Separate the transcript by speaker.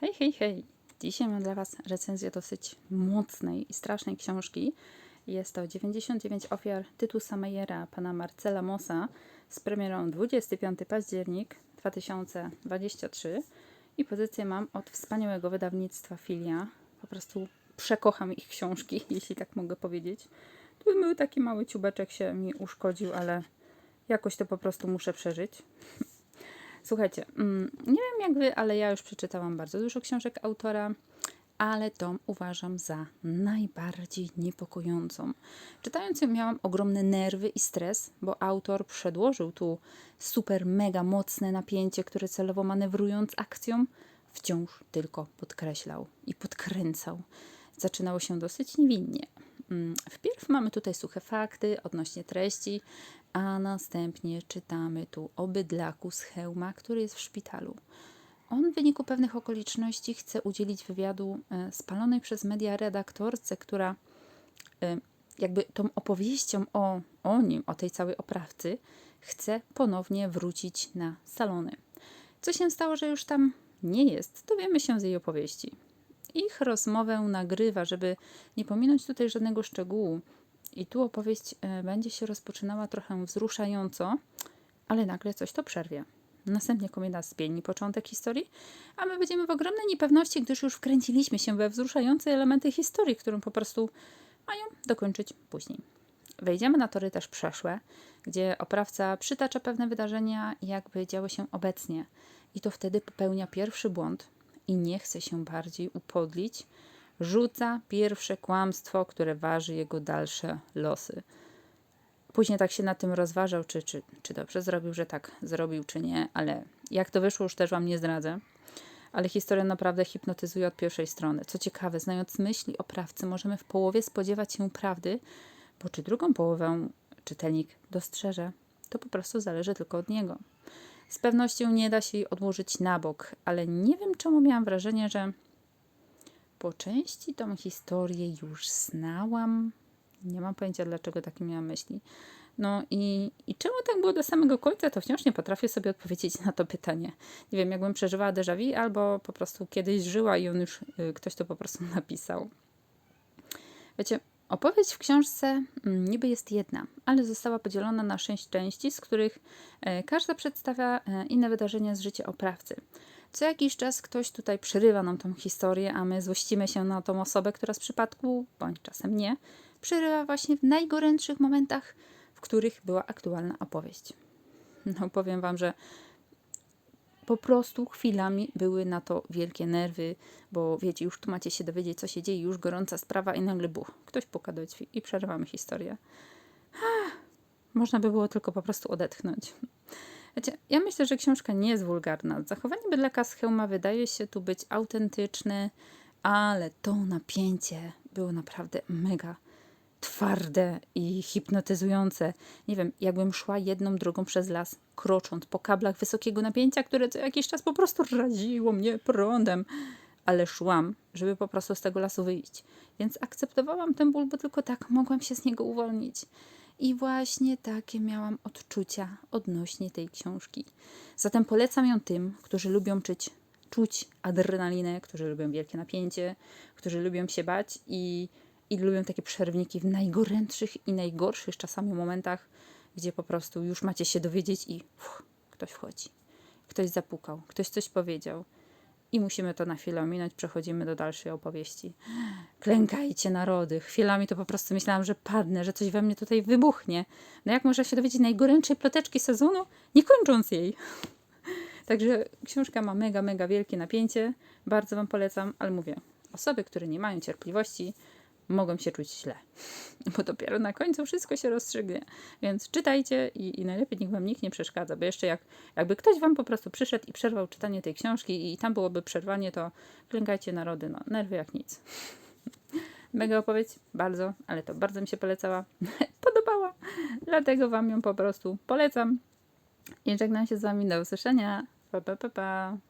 Speaker 1: Hej, hej, hej! Dzisiaj mam dla Was recenzję dosyć mocnej i strasznej książki. Jest to 99 ofiar Tytusa Meyera pana Marcela Mossa z premierą 25 październik 2023 i pozycję mam od wspaniałego wydawnictwa Filia. Po prostu przekocham ich książki, jeśli tak mogę powiedzieć. Tu był taki mały ciubeczek się mi uszkodził, ale jakoś to po prostu muszę przeżyć. Słuchajcie, mm, nie wiem jak wy, ale ja już przeczytałam bardzo dużo książek autora, ale tą uważam za najbardziej niepokojącą. Czytając ją miałam ogromne nerwy i stres, bo autor przedłożył tu super mega mocne napięcie, które celowo manewrując akcją wciąż tylko podkreślał i podkręcał. Zaczynało się dosyć niewinnie. Mm, Wpierw mamy tutaj suche fakty odnośnie treści, a następnie czytamy tu o bydlaku z hełma, który jest w szpitalu. On w wyniku pewnych okoliczności chce udzielić wywiadu e, spalonej przez media redaktorce, która e, jakby tą opowieścią o, o nim, o tej całej oprawcy, chce ponownie wrócić na salony. Co się stało, że już tam nie jest, dowiemy się z jej opowieści. Ich rozmowę nagrywa, żeby nie pominąć tutaj żadnego szczegółu. I tu opowieść e, będzie się rozpoczynała trochę wzruszająco, ale nagle coś to przerwie. Następnie komedia spieni początek historii, a my będziemy w ogromnej niepewności, gdyż już wkręciliśmy się we wzruszające elementy historii, którą po prostu mają dokończyć później. Wejdziemy na tory też przeszłe, gdzie oprawca przytacza pewne wydarzenia, jakby działy się obecnie. I to wtedy popełnia pierwszy błąd i nie chce się bardziej upodlić, rzuca pierwsze kłamstwo, które waży jego dalsze losy. Później tak się nad tym rozważał, czy, czy, czy dobrze zrobił, że tak zrobił, czy nie, ale jak to wyszło, już też Wam nie zdradzę. Ale historia naprawdę hipnotyzuje od pierwszej strony. Co ciekawe, znając myśli oprawcy, możemy w połowie spodziewać się prawdy, bo czy drugą połowę czytelnik dostrzeże, to po prostu zależy tylko od niego. Z pewnością nie da się jej odłożyć na bok, ale nie wiem czemu miałam wrażenie, że po części tą historię już znałam. Nie mam pojęcia, dlaczego takie miałam myśli. No i, i czemu tak było do samego końca, to wciąż nie potrafię sobie odpowiedzieć na to pytanie. Nie wiem, jakbym przeżywała déjà vu, albo po prostu kiedyś żyła i on już, y, ktoś to po prostu napisał. Wiecie, opowieść w książce mm, niby jest jedna, ale została podzielona na sześć części, z których e, każda przedstawia e, inne wydarzenia z życia oprawcy. Co jakiś czas ktoś tutaj przerywa nam tą historię, a my złościmy się na tą osobę, która z przypadku, bądź czasem nie, przerywa właśnie w najgorętszych momentach, w których była aktualna opowieść. No powiem Wam, że po prostu chwilami były na to wielkie nerwy, bo wiecie, już tu macie się dowiedzieć, co się dzieje, już gorąca sprawa i nagle buch, ktoś puka do drzwi i przerywamy historię. Ah, można by było tylko po prostu odetchnąć. Wiecie, ja myślę, że książka nie jest wulgarna. Zachowanie bydlaka z hełma wydaje się tu być autentyczne, ale to napięcie było naprawdę mega twarde i hipnotyzujące. Nie wiem, jakbym szła jedną drogą przez las, krocząc po kablach wysokiego napięcia, które co jakiś czas po prostu raziło mnie prądem. Ale szłam, żeby po prostu z tego lasu wyjść. Więc akceptowałam ten ból, bo tylko tak mogłam się z niego uwolnić. I właśnie takie miałam odczucia odnośnie tej książki. Zatem polecam ją tym, którzy lubią czyć, czuć adrenalinę, którzy lubią wielkie napięcie, którzy lubią się bać i, i lubią takie przerwniki w najgorętszych i najgorszych czasami momentach, gdzie po prostu już macie się dowiedzieć i uff, ktoś wchodzi. Ktoś zapukał, ktoś coś powiedział. I musimy to na chwilę ominąć, przechodzimy do dalszej opowieści. Klękajcie narody. Chwilami to po prostu myślałam, że padnę, że coś we mnie tutaj wybuchnie. No jak można się dowiedzieć najgorętszej ploteczki sezonu, nie kończąc jej? Także książka ma mega, mega wielkie napięcie. Bardzo Wam polecam, ale mówię, osoby, które nie mają cierpliwości, mogą się czuć źle, bo dopiero na końcu wszystko się rozstrzygnie. Więc czytajcie i, i najlepiej niech Wam nikt nie przeszkadza, bo jeszcze jak, jakby ktoś Wam po prostu przyszedł i przerwał czytanie tej książki i tam byłoby przerwanie, to klękajcie narody, no nerwy jak nic. Mega opowieść, bardzo, ale to bardzo mi się polecała, podobała, dlatego Wam ją po prostu polecam. I żegnam się z Wami, do usłyszenia, pa pa pa pa.